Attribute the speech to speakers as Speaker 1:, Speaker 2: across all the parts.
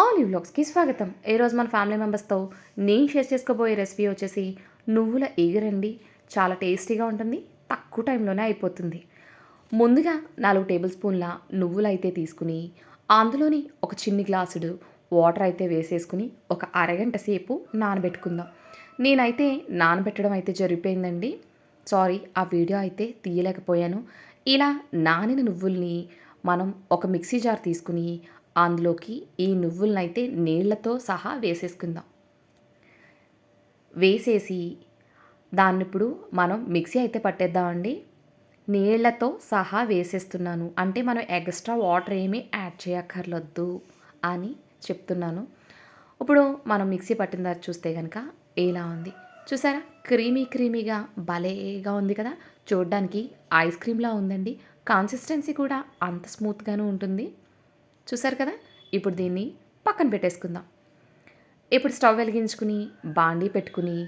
Speaker 1: Olive బ్లాగ్స్కి స్వాగతం. ఈరోజు మన ఫ్యామిలీ మెంబర్స్తో నేను షేర్ చేసుకోబోయే రెసిపీ వచ్చేసి నువ్వుల ఈగరండి చాలా టేస్టీగా ఉంటుంది తక్కువ టైంలోనే అయిపోతుంది. ముందుగా నాలుగు టేబుల్ స్పూన్ల నువ్వులు అయితే తీసుకుని అందులోని ఒక చిన్ని గ్లాసుడు వాటర్ అయితే వేసేసుకుని ఒక అరగంట సేపు నానబెట్టుకుందాం. నేనైతే నానబెట్టడం అయితే జరిగిపోయిందండి. సారీ ఆ వీడియో అయితే తీయలేకపోయాను. ఇలా నానిన నువ్వుల్ని మనం ఒక మిక్సీ జార్ తీసుకుని అందులోకి ఈ నువ్వులనైతే నీళ్ళతో సహా వేసేసుకుందాం. వేసేసి దాన్ని ఇప్పుడు మనం మిక్సీ అయితే పట్టేద్దామండి. నీళ్ళతో సహా వేసేస్తున్నాను. అంటే మనం ఎక్స్ట్రా వాటర్ ఏమీ యాడ్ చేయక్కర్లొద్దు అని చెప్తున్నాను. ఇప్పుడు మనం మిక్సీ పట్టిన తర్వాత చూస్తే కనుక ఎలా ఉంది. చూసారా? క్రీమీ క్రీమీగా భలేగా ఉంది కదా? చూడడానికి ఐస్ క్రీమ్లా ఉందండి. కన్సిస్టెన్సీ కూడా అంత స్మూత్గానే ఉంటుంది. చూసారు కదా? ఇప్పుడు దీన్ని పక్కన పెట్టేసుకుందాం. ఇప్పుడు స్టవ్ వెలిగించుకుని బాండీ పెట్టుకుని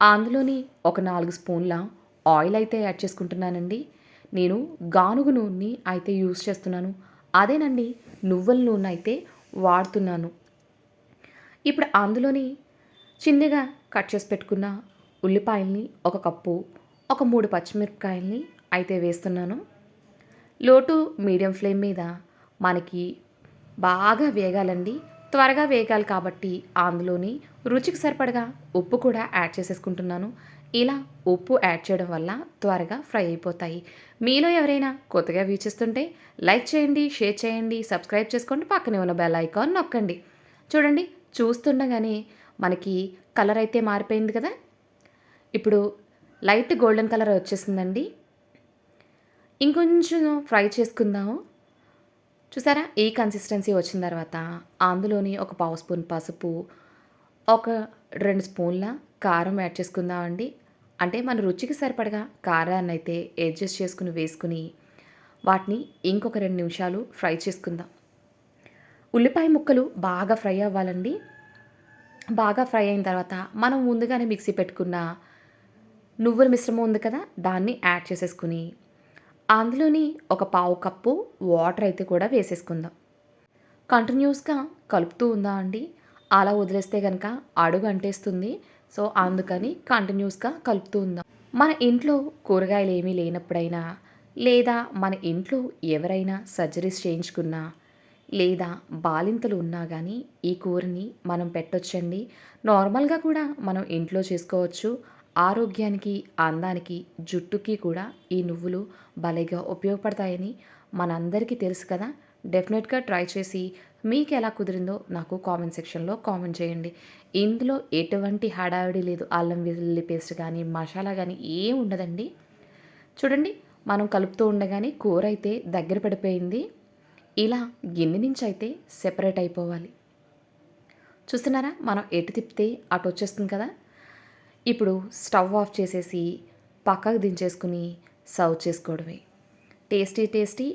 Speaker 1: అందులోని ఒక నాలుగు స్పూన్ల ఆయిల్ అయితే యాడ్ చేసుకుంటున్నానండి. నేను గానుగు నూనెని అయితే యూస్ చేస్తున్నాను. అదేనండి నువ్వుల నూనె అయితే వాడుతున్నాను. ఇప్పుడు అందులోని చిన్నగా కట్ చేసి పెట్టుకున్న ఉల్లిపాయల్ని ఒక కప్పు ఒక మూడు పచ్చిమిరపకాయల్ని అయితే వేస్తున్నాను. లో టు మీడియం ఫ్లేమ్ మీద మనకి బాగా వేగాలండి. త్వరగా వేగాలి కాబట్టి అందులోని రుచికి సరిపడగా ఉప్పు కూడా యాడ్ చేసేసుకుంటున్నాను. ఇలా ఉప్పు యాడ్ చేయడం వల్ల త్వరగా ఫ్రై అయిపోతాయి. మీలో ఎవరైనా కొత్తగా వీక్షిస్తుంటే లైక్ చేయండి షేర్ చేయండి సబ్స్క్రైబ్ చేసుకోండి పక్కనే ఉన్న బెల్ ఐకాన్ నొక్కండి. చూడండి చూస్తుండగానే మనకి కలర్ అయితే మారిపోయింది కదా. ఇప్పుడు లైట్ గోల్డెన్ కలర్ వచ్చేసిందండి. ఇంకొంచెం ఫ్రై చేసుకుందాము. చూసారా? ఈ కన్సిస్టెన్సీ వచ్చిన తర్వాత అందులోని ఒక పావు స్పూన్ పసుపు ఒక రెండు స్పూన్ల కారం యాడ్ చేసుకుందామండి. అంటే మన రుచికి సరిపడగా కారాన్ని అయితే అడ్జస్ట్ చేసుకుని వేసుకుని వాటిని ఇంకొక రెండు నిమిషాలు ఫ్రై చేసుకుందాం. ఉల్లిపాయ ముక్కలు బాగా ఫ్రై అవ్వాలండి. బాగా ఫ్రై అయిన తర్వాత మనం ముందుగానే మిక్సీ పెట్టుకున్న నువ్వుల మిశ్రమం ఉంది కదా? దాన్ని యాడ్ చేసేసుకుని అందులోని ఒక పావు కప్పు వాటర్ అయితే కూడా వేసేసుకుందాం. కంటిన్యూస్గా కలుపుతూ ఉందా అండి? అలా వదిలేస్తే కనుక అడుగు అంటేస్తుంది. సో అందుకని కంటిన్యూస్గా కలుపుతూ ఉందాం. మన ఇంట్లో కూరగాయలు ఏమీ లేనప్పుడైనా లేదా మన ఇంట్లో ఎవరైనా సర్జరీస్ చేయించుకున్నా లేదా బాలింతలు ఉన్నా కానీ ఈ కూరని మనం పెట్టొచ్చండి. నార్మల్గా కూడా మనం ఇంట్లో చేసుకోవచ్చు. ఆరోగ్యానికి అందానికి జుట్టుకి కూడా ఈ నువ్వులు భలేగా ఉపయోగపడతాయని మనందరికీ తెలుసు కదా? డెఫినెట్గా ట్రై చేసి మీకు ఎలా కుదిరిందో నాకు కామెంట్ సెక్షన్లో కామెంట్ చేయండి. ఇందులో ఎటువంటి హడావిడి లేదు. అల్లం వెల్లుల్లి పేస్ట్ కానీ మసాలా కానీ ఏం ఉండదండి. చూడండి మనం కలుపుతూ ఉండగానే కూర అయితే దగ్గర పడిపోయింది. ఇలా గిన్నె నుంచి అయితే సెపరేట్ అయిపోవాలి. చూస్తున్నారా? మనం ఎటు తిప్పితే అటు వచ్చేస్తుంది కదా? ఇప్పుడు స్టవ్ ఆఫ్ చేసేసి పక్కకు దించేసుకుని సర్వ్ చేసుకోవడమే. టేస్టీ టేస్టీ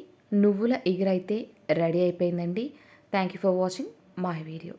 Speaker 1: నువ్వుల ఎగురైతే రెడీ అయిపోయిందండి. Thank you for watching my video